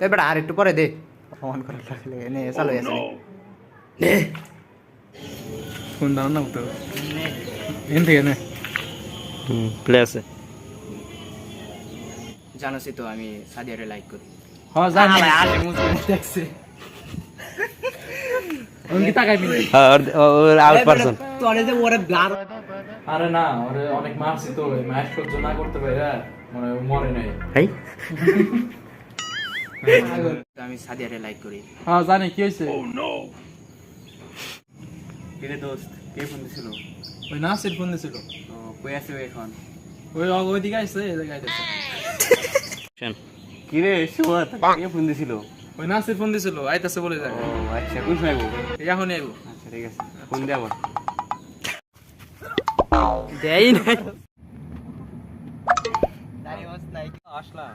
এবার আর একটু পরে দে। অন করে রাখলে নে চালু আছে নে। কোন দাম না তো এন থেকে নে। হুম প্লে আছে। জানোসই তো আমি সাদিয়ারে লাইক করি। হ্যাঁ জানি। আরে মুসলিম দেখছে। উনকি তাকাই পিনে? হ্যাঁ ওর আউট পারসন তোরে যে ওরে গার আরে না ওরে অনেক মারছি তো ম্যাচ সহ্য না করতে পারে মানে ও মরে নাই। হাই আমি সাদিয়ারে লাইক করি হ্যাঁ জানি কি হয়েছে? কিরে দোস্ত কে ফোন দিছিল? ওই নাসির ফোন দিছিল। তো কই আছে ও এখন? ওই ওইদিকে আসছে এই জায়গায় আসছে কিরে সুমত কে ফোন দিছিল? ওই নাসির ফোন দিছিল আইতাছে বলে যায়। ও আচ্ছা কোন সময় গো? এখনই আইবো। আচ্ছা ঠিক আছে ফোন দে আমার দেই নাই। হ্যাঁ আসলা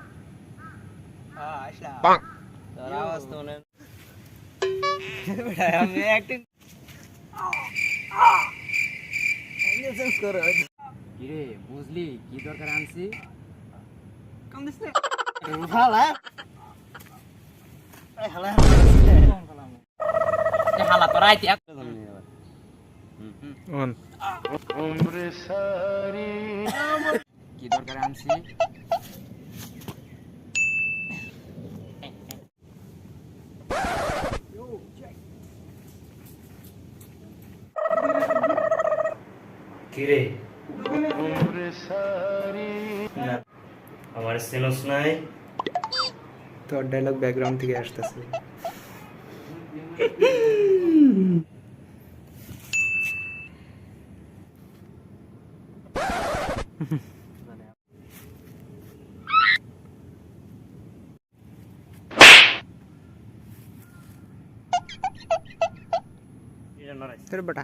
কিরে বুঝলি কি দরকার আনছি হালা তোরা আইতে অন কি দরকার আনছি কিরে আমার সেলস নাই তোর ডায়লগ ব্যাকগ্রাউন্ড থেকে আসতেছে তোর বেটা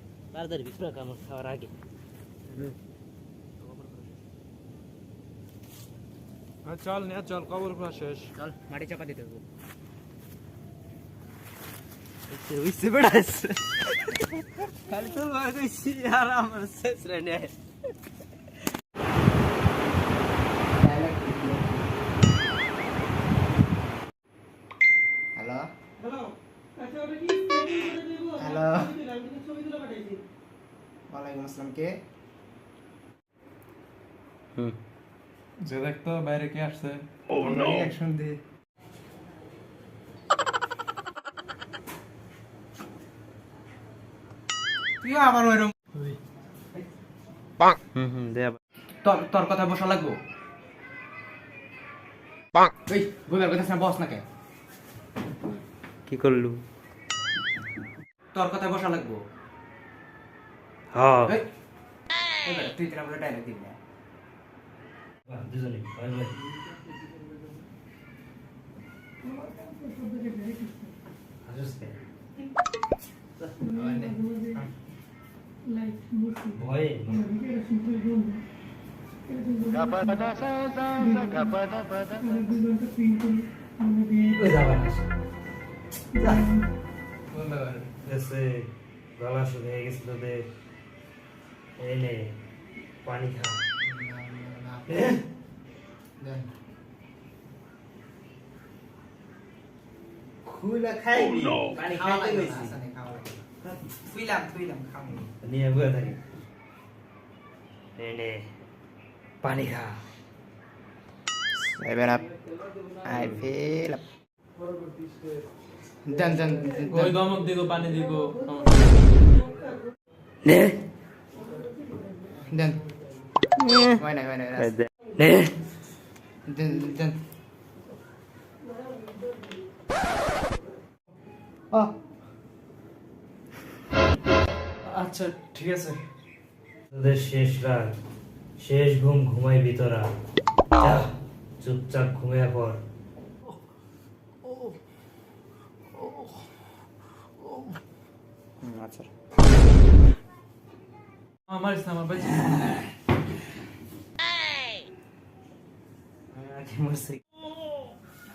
তাড়াতাড়ি ভিতরে কামড় খাওয়ার আগে চল নে চল কবর খোলা শেষ চল মাটি চাপা দিতে হবে উইসে বেড়াইছে খালি তোর ভাই কইছি আর আমার শেষ রে হ্যালো ওয়ালাইকুম আসসালাম কে? হুম। যে দেখতো বাইরে কে আসছে? দে। তুই আবার ওইরকম হুম হুম দে তোর তোর কথা বসা লাগবো? এই বইবার কথা বস না কে? কি করলু? তোর কথা বসা লাগবো। হ্যাঁ তুই তোরা বলে ডায়লগ দিবি না। দুজনে ভাই ভাই হাসিস ভয়ে ওই যাবা না। এসে গলা শুকিয়ে গেছে তোদের এই নে পানি খা খুলে খাইবি পানি খাইতে গেছি ফুইলাম ফুইলাম খাবো নিয়ে বয়ে থাকি এই নে পানি খা Seven up. I feel up. ওই দিগো পানি দিগো নে। নে। done. Oh. আচ্ছা ঠিক আছে। তোদের শেষ রাত। শেষ ঘুম ঘুমাই ভিতরা। চুপচাপ ঘুমিয়ে পড়। हाँ, हमारे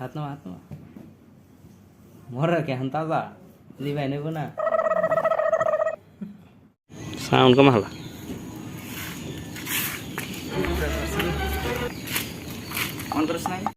हाथ ना हाथ ना मर रहा क्या हंता था को ना। साउंड कम हला